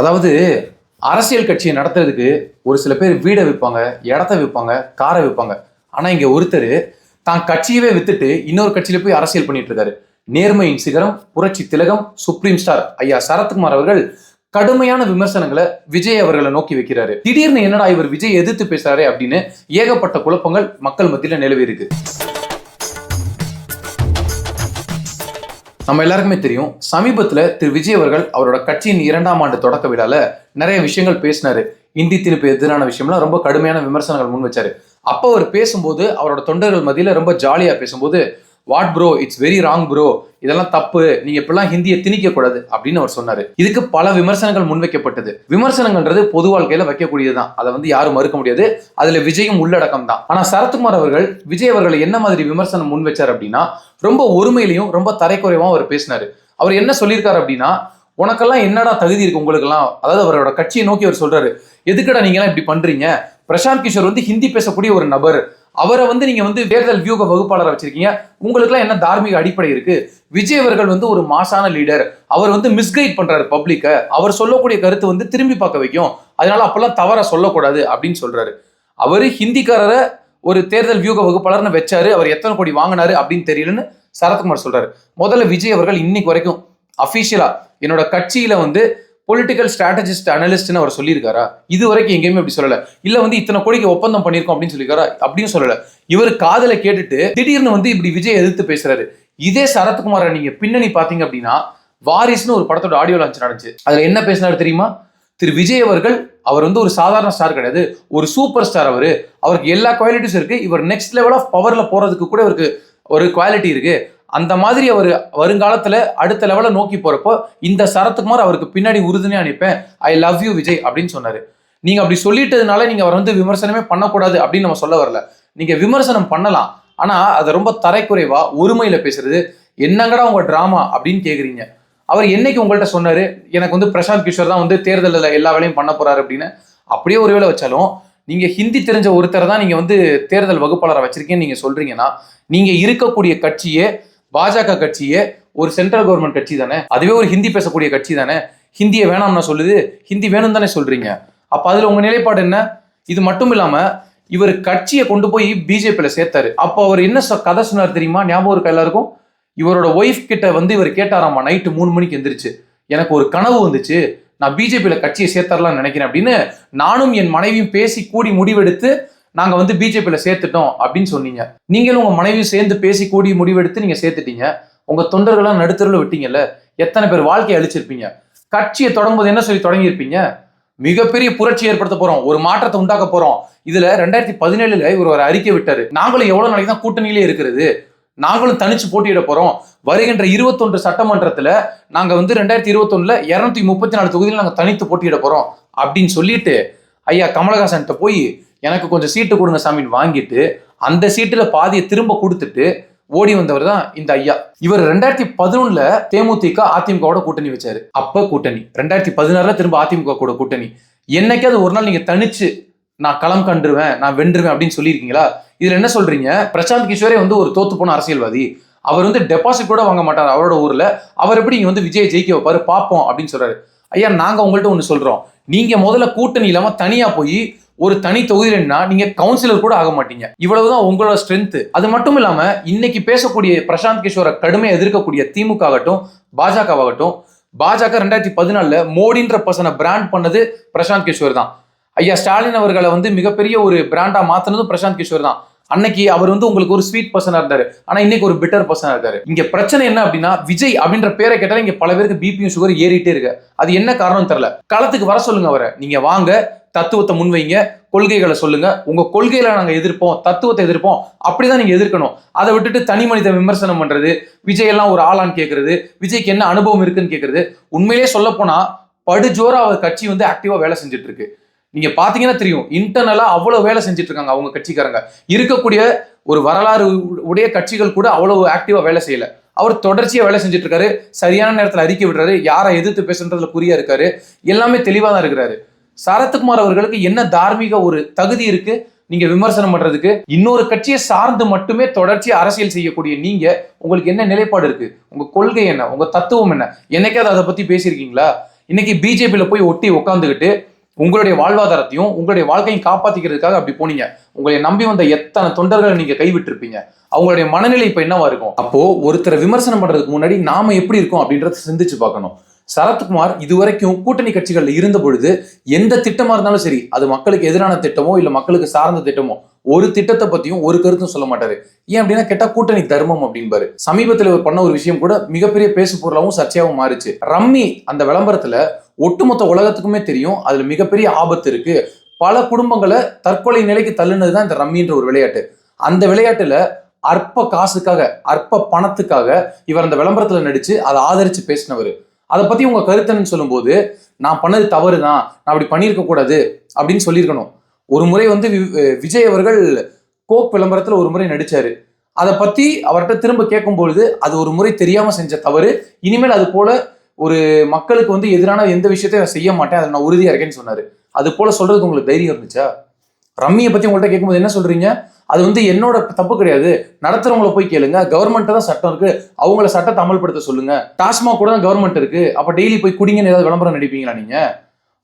அதாவது அரசியல் கட்சியை நடத்துறதுக்கு ஒரு சில பேர் வீடை விற்பாங்க இடத்த விற்பாங்க காரை விற்பாங்க. ஆனால் இங்கே ஒருத்தர் தான் கட்சியவே வித்துட்டு இன்னொரு கட்சியில போய் அரசியல் பண்ணிட்டு இருக்காரு. நேர்மையின் சிகரம் புரட்சி திலகம் சுப்ரீம் ஸ்டார் ஐயா சரத்குமார் அவர்கள் கடுமையான விமர்சனங்களை விஜய் அவர்களை நோக்கி வைக்கிறாரு. திடீர்னு என்னடா இவர் விஜய் எதிர்த்து பேசுறாரு அப்படின்னு ஏகப்பட்ட குழப்பங்கள் மக்கள் மத்தியில நிலவி இருக்கு. நம்ம எல்லாருக்குமே தெரியும் சமீபத்துல திரு. விஜய் அவர்கள் அவரோட கட்சியின் இரண்டாம் ஆண்டு தொடக்க விழால நிறைய விஷயங்கள் பேசினாரு. இந்தி திணிப்பு எதிரான விஷயம்லாம் ரொம்ப கடுமையான விமர்சனங்கள் முன் வச்சாரு. அப்போ அவர் பேசும்போது அவரோட தொண்டர்கள் மத்தியில் ரொம்ப ஜாலியா பேசும்போது what bro it's very wrong bro இதெல்லாம் தப்பு. நீங்க இப்பெல்லாம் ஹிந்தியை திணிக்க கூடாது அப்படின்னு அவர் சொன்னாரு. இதுக்கு பல விமர்சனங்கள் முன்வைக்கப்பட்டது. விமர்சனங்கள்ன்றது பொது வாழ்க்கையில வைக்கக்கூடியதுதான். அதை வந்து யாரும் மறுக்க முடியாது. அதுல விஜயும் உள்ளடக்கம் தான் ஆனா சரத்குமார் அவர்கள் விஜய் அவர்களை என்ன மாதிரி விமர்சனம் முன் வச்சார் அப்படின்னா ரொம்ப ஒருமையிலையும் ரொம்ப தரைக்குறைவாகவும் அவர் பேசினாரு. அவர் என்ன சொல்லியிருக்காரு அப்படின்னா உனக்கெல்லாம் என்னடா தகுதி இருக்கு உங்களுக்கெல்லாம்? அதாவது அவரோட கட்சியை நோக்கி அவர் சொல்றாரு. எதுக்குடா நீங்களாம் இப்படி பண்றீங்க? பிரசாந்த் கிஷோர் வந்து ஹிந்தி பேசக்கூடிய ஒரு நபர். அவரை வந்து நீங்க வந்து தேர்தல் வியூக வகுப்பாளரை வச்சிருக்கீங்க. உங்களுக்குலாம் என்ன தார்மீக அடிப்படை இருக்கு? விஜய் அவர்கள் வந்து ஒரு மாசான லீடர் அவர் வந்து மிஸ்கைட் பண்றாரு பப்ளிக்க அவர் சொல்லக்கூடிய கருத்து வந்து திரும்பி பார்க்க வைக்கும். அதனால அப்பெல்லாம் தவற சொல்லக்கூடாது அப்படின்னு சொல்றாரு. அவரு ஹிந்திக்காரரை ஒரு தேர்தல் வியூக வகுப்பாளர்னு வச்சாரு. அவர் எத்தனை கோடி வாங்கினாரு அப்படின்னு தெரியலன்னு சரத்குமார் சொல்றாரு. முதல்ல விஜய் அவர்கள் இன்னைக்கு வரைக்கும் அஃபீஷியலா என்னோட கட்சியில வந்து பொலிட்டிக்கல் ஸ்ட்ராட்டஜிஸ்ட் அனலிஸ்ட்னு அவர் சொல்லியிருக்காரா? இது வரைக்கும் எங்கேயுமே அப்படி சொல்லல. இல்ல வந்து இத்தனை கோடிக்கு ஒப்பந்தம் பண்ணியிருக்கோம் அப்படின்னு சொல்லியிருக்காரா? அப்படின்னு சொல்லல. இவர் காதலை கேட்டுட்டு திடீர்னு வந்து இப்படி விஜய் எதிர்த்து பேசுறாரு. இதே சரத்குமாரை நீங்க பின்னணி பாத்தீங்க அப்படின்னா வாரிஸ்னு ஒரு படத்தோட ஆடியோ லான்ச் நடந்துச்சு. அதுல என்ன பேசினாரு தெரியுமா? திரு விஜய் அவர்கள் அவர் வந்து ஒரு சாதாரண ஸ்டார் கிடையாது. ஒரு சூப்பர் ஸ்டார் அவரு. அவருக்கு எல்லா குவாலிட்டிஸும் இருக்கு. இவர் நெக்ஸ்ட் லெவல் ஆஃப் பவர்ல போறதுக்கு கூட இவருக்கு ஒரு குவாலிட்டி இருக்கு. அந்த மாதிரி அவர் வருங்காலத்தில் அடுத்த லெவலை நோக்கி போகிறப்போ இந்த சரத்குமார் அவருக்கு பின்னாடி உறுதுணையாக அனுப்பேன் ஐ லவ் யூ விஜய் அப்படின்னு சொன்னார். நீங்கள் அப்படி சொல்லிட்டதுனால நீங்கள் அவர் வந்து விமர்சனமே பண்ணக்கூடாது அப்படின்னு நம்ம சொல்ல வரல. நீங்கள் விமர்சனம் பண்ணலாம். ஆனால் அதை ரொம்ப தரைக்குறைவாக ஒருமையில் பேசுறது என்னங்கடா உங்கள் ட்ராமா அப்படின்னு கேட்குறீங்க அவர் என்னைக்கு உங்கள்கிட்ட சொன்னார் எனக்கு வந்து பிரசாந்த் கிஷோர் தான் வந்து தேர்தலில் எல்லா வேலையும் பண்ண போகிறாரு அப்படின்னு. அப்படியே ஒரு வேலை வச்சாலும் நீங்கள் ஹிந்தி தெரிஞ்ச ஒருத்தரை தான் நீங்கள் வந்து தேர்தல் வகுப்பாளரை வச்சிருக்கீங்கன்னு நீங்கள் சொல்கிறீங்கன்னா நீங்கள் இருக்கக்கூடிய கட்சியே பாஜக கட்சியே ஒரு சென்ட்ரல் கவர்மெண்ட் கட்சி தானே? அதுவே ஒரு ஹிந்தி பேசக்கூடிய கட்சி தானே? ஹிந்தியை வேணாம்னா சொல்லுது ஹிந்தி வேணும் தானே சொல்றீங்க. அப்ப அதுல உங்க நிலைப்பாடு என்ன? இது மட்டும் இல்லாம இவர் கட்சியை கொண்டு போய் பிஜேபியில சேர்த்தாரு. அப்போ அவர் என்ன சொ- கதை சொன்னார் தெரியுமா? ஞாபகம் இருக்கா எல்லாருக்கும்? இவரோட ஒய்ஃப் கிட்ட வந்து இவர் கேட்டாராமா நைட்டு மூணு மணிக்கு எந்திரிச்சு. எனக்கு ஒரு கனவு வந்துச்சு நான் பிஜேபியில கட்சியை சேர்த்தரலாம்னு நினைக்கிறேன் அப்படின்னு நானும் என் மனைவியும் பேசி கூடி முடிவெடுத்து நாங்க வந்து பிஜேபியில சேர்த்துட்டோம் அப்படின்னு சொன்னீங்க. நீங்களும் உங்க மனைவியும் சேர்ந்து பேசி கூடி முடிவெடுத்து நீங்க சேர்த்துட்டீங்க. உங்க தொண்டர்கள்லாம் நடுத்தரில் விட்டீங்கல்ல எத்தனை பேர் வாழ்க்கையை அழிச்சிருப்பீங்க. கட்சியை தொடங்கும்போது என்ன சொல்லி தொடங்கியிருப்பீங்க? மிகப்பெரிய புரட்சி ஏற்படுத்த போறோம் ஒரு மாற்றத்தை உண்டாக்க போறோம். இதுல ரெண்டாயிரத்தி பதினேழுல இவர் ஒரு அறிக்கை விட்டாரு. நாங்களும் எவ்வளவு நாளைக்கு தான் கூட்டணியிலே இருக்கிறது? நாங்களும் தனிச்சு போட்டியிட போறோம். வருகின்ற இருபத்தொன்று சட்டமன்றத்துல நாங்க வந்து ரெண்டாயிரத்தி இருபத்தொன்னுல இருநூத்தி முப்பத்தி நாலு தொகுதியில் நாங்க தனித்து போட்டியிட போறோம் அப்படின்னு சொல்லிட்டு ஐயா கமலஹாசன்கிட்ட போய் எனக்கு கொஞ்சம் சீட்டு கொடுங்க சாமின்னு வாங்கிட்டு அந்த சீட்டில் பாதியை திரும்ப கொடுத்துட்டு ஓடி வந்தவர் தான் இந்த ஐயா. இவர் ரெண்டாயிரத்தி பதினொன்னுல தேமுதிக அதிமுகவோட கூட்டணி வச்சாரு. அப்ப கூட்டணி. ரெண்டாயிரத்தி பதினாறுல திரும்ப அதிமுக கூட கூட்டணி. என்னைக்காவது ஒரு நாள் நீங்க தனிச்சு நான் களம் கண்டுருவேன் நான் வென்றுவேன் அப்படின்னு சொல்லியிருக்கீங்களா? இதுல என்ன சொல்றீங்க? பிரசாந்த் கிஷோரே வந்து ஒரு தோத்து போன அரசியல்வாதி. அவர் வந்து டெபாசிட் கூட வாங்க மாட்டார் அவரோட ஊர்ல. அவர் எப்படி இங்க வந்து விஜய் ஜெயிக்க வைப்பாரு? பார்ப்போம் அப்படின்னு சொல்றாரு. ஐயா நாங்க உங்கள்கிட்ட ஒன்று சொல்றோம். நீங்க முதல்ல கூட்டணி இல்லாம தனியா போய் ஒரு தனி தொகுதியிலன்னா நீங்க கவுன்சிலர் கூட ஆக மாட்டீங்க. இவ்வளவுதான் உங்களோட ஸ்ட்ரென்த் அது மட்டும் இல்லாம இன்னைக்கு பேசக்கூடிய பிரசாந்த் கிஷோரை கடுமையை எதிர்க்கக்கூடிய திமுக ஆகட்டும் பாஜக ஆகட்டும் பாஜக ரெண்டாயிரத்தி பதினாலுல மோடின்ற பர்சனை பிராண்ட் பண்ணது பிரசாந்த் கிஷோர் தான். ஐயா ஸ்டாலின் அவர்களை வந்து மிகப்பெரிய ஒரு பிராண்டா மாத்தினதும் பிரசாந்த் கிஷோர் தான். அன்னைக்கு அவர் வந்து உங்களுக்கு ஒரு ஸ்வீட் பர்சனா இருந்தாரு. ஆனா இன்னைக்கு ஒரு பிட்டர் பர்சனா இருக்காரு. இங்க பிரச்சனை என்ன அப்படின்னா விஜய் அப்படின்ற பேரை கேட்டாலே இங்க பல பேருக்கு பிபியும் சுகர் ஏறிட்டே இருக்கு. அது என்ன காரணம் தெரியல. களத்துக்கு வர சொல்லுங்க அவரை. நீங்க வாங்க தத்துவத்தை முன்வைங்க கொள்கைகளை சொல்லுங்க. உங்க கொள்கையில நாங்க எதிர்ப்போம் தத்துவத்தை எதிர்ப்போம். அப்படிதான் நீங்க எதிர்க்கணும். அதை விட்டுட்டு தனி மனித விமர்சனம் பண்றது விஜய் எல்லாம் ஒரு ஆளான்னு கேட்கறது விஜய்க்கு என்ன அனுபவம் இருக்குன்னு கேக்குறது. உண்மையிலேயே சொல்ல போனா படுஜோரா அவர் கட்சி வந்து ஆக்டிவா வேலை செஞ்சுட்டு இருக்கு. நீங்க பாத்தீங்கன்னா தெரியும் இன்டர்னலா அவ்வளவு வேலை செஞ்சுட்டு இருக்காங்க அவங்க கட்சிக்காரங்க. இருக்கக்கூடிய ஒரு வரலாறு உடைய கட்சிகள் கூட அவ்வளவு ஆக்டிவா வேலை செய்யல. அவர் தொடர்ச்சியா வேலை செஞ்சுட்டு இருக்காரு சரியான நேரத்துல அறிக்கை விடுறாரு யாரை எதிர்த்து பேசுன்றதுல குறியா இருக்காரு எல்லாமே தெளிவா தான் இருக்கிறாரு. சரத்குமார் அவர்களுக்கு என்ன தார்மீக ஒரு தகுதி இருக்கு நீங்க விமர்சனம் பண்றதுக்கு இன்னொரு கட்சியை சார்ந்து மட்டுமே தொடர்ச்சியா அரசியல் செய்யக்கூடிய நீங்க உங்களுக்கு என்ன நிலைப்பாடு இருக்கு உங்க கொள்கை என்ன உங்க தத்துவம் என்ன என்னைக்காவது அதை பத்தி பேசியிருக்கீங்களா? இன்னைக்கு பிஜேபியில போய் ஒட்டி உட்காந்துக்கிட்டு உங்களுடைய வாழ்வாதாரத்தையும் உங்களுடைய வாழ்க்கையும் காப்பாத்திக்கிறதுக்காக அப்படி போனீங்க. உங்களை நம்பி வந்த எத்தனை தொண்டர்களை நீங்க கைவிட்டிருப்பீங்க. அவங்களுடைய மனநிலை இப்ப என்னவா இருக்கும்? அப்போ ஒருத்தரை விமர்சனம் பண்றதுக்கு முன்னாடி நாம எப்படி இருக்கோம் அப்படின்றத சிந்திச்சு பார்க்கணும். சரத்குமார் இதுவரைக்கும் கூட்டணி கட்சிகள்ல இருந்த பொழுது எந்த திட்டமா இருந்தாலும் சரி அது மக்களுக்கு எதிரான திட்டமோ இல்ல மக்களுக்கு சார்ந்த திட்டமோ ஒரு திட்டத்தை பத்தியும் ஒரு கருத்தும் சொல்ல மாட்டாரு. ஏன் அப்படின்னா கேட்டா கூட்டணி தர்மம் அப்படின்பாரு சமீபத்துல இவர் பண்ண ஒரு விஷயம் கூட மிகப்பெரிய பேசு பொருளாவும் சர்ச்சையாவும் மாறுச்சு. ரம்மி அந்த விளம்பரத்துல ஒட்டுமொத்த உலகத்துக்குமே தெரியும். அதுல மிகப்பெரிய ஆபத்து இருக்கு. பல குடும்பங்களை தற்கொலை நிலைக்கு தள்ளுனது தான் இந்த ரம்மின்ற ஒரு விளையாட்டு. அந்த விளையாட்டுல அற்ப காசுக்காக அற்ப பணத்துக்காக இவர் அந்த விளம்பரத்துல நடிச்சு அதை ஆதரிச்சு பேசினவர். அதை பத்தி உங்க கருத்துன்னு சொல்லும்போது நான் பண்ணது தவறு தான் நான் அப்படி பண்ணியிருக்க கூடாது அப்படின்னு சொல்லியிருக்கணும். ஒரு முறை வந்து வி- விஜய் அவர்கள் கோக் விளம்பரத்துல ஒரு முறை நடிச்சாரு. அதை பத்தி அவர்கிட்ட திரும்ப கேட்கும்பொழுது அது ஒரு முறை தெரியாம செஞ்ச தவறு. இனிமேல் அது போல ஒரு மக்களுக்கு வந்து எதிரான எந்த விஷயத்தையும் நான் செய்ய மாட்டேன் அதை நான் உறுதியாக இருக்கேன்னு சொன்னார். அது போல சொல்றதுக்கு உங்களுக்கு தைரியம் இருந்துச்சா? ரம்மியை பற்றி உங்கள்கிட்ட கேட்கும்போது என்ன சொல்றீங்க? அது வந்து என்னோட தப்பு கிடையாது. நடத்துறவங்கள போய் கேளுங்க. கவர்மெண்ட் தான் சட்டம் இருக்கு. அவங்கள சட்டத்தை அமல்படுத்த சொல்லுங்க. டாஸ்மாக் கூட தான் கவர்மெண்ட் இருக்கு. அப்போ டெய்லி போய் குடிங்கன்னு ஏதாவது விளம்பரம் நடிப்பீங்களா நீங்க?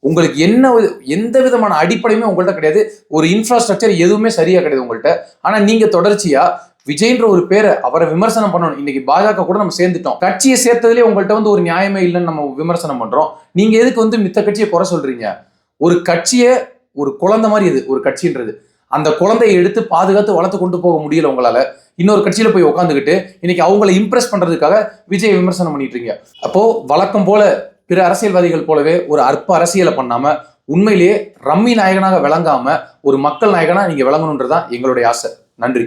உங்களுக்கு என்ன எந்த விதமான அடிப்படையுமே உங்கள்கிட்ட கிடையாது. ஒரு இன்ஃப்ராஸ்ட்ரக்சர் எதுவுமே சரியா கிடையாது உங்கள்கிட்ட ஆனா நீங்க தொடர்ச்சியா விஜய்ன்ற ஒரு பேரை அவரை விமர்சனம் பண்ணணும். இன்னைக்கு பாஜக கூட நம்ம சேர்ந்துட்டோம். கட்சியை சேர்த்ததுலேயே உங்கள்கிட்ட வந்து ஒரு நியாயமே இல்லைன்னு நம்ம விமர்சனம் பண்றோம். நீங்க எதுக்கு வந்து மித்த கட்சியை குறை சொல்றீங்க? ஒரு கட்சியை ஒரு குழந்தை மாதிரி இது ஒரு கட்சின்றது. அந்த குழந்தையை எடுத்து பாதுகாத்து வளர்த்து கொண்டு போக முடியல உங்களால. இன்னொரு கட்சியில போய் உட்காந்துக்கிட்டு இன்னைக்கு அவங்கள இம்ப்ரெஸ் பண்றதுக்காக விஜய் விமர்சனம் பண்ணிட்டு இருக்கீங்க அப்போ வழக்கம் போல பிற அரசியல்வாதிகள் போலவே ஒரு அற்ப அரசியலை பண்ணாம உண்மையிலேயே ரம்மி நாயகனாக விளங்காம ஒரு மக்கள் நாயகனா நீங்க விளங்கணுன்றதுதான் எங்களுடைய ஆசை. நன்றி.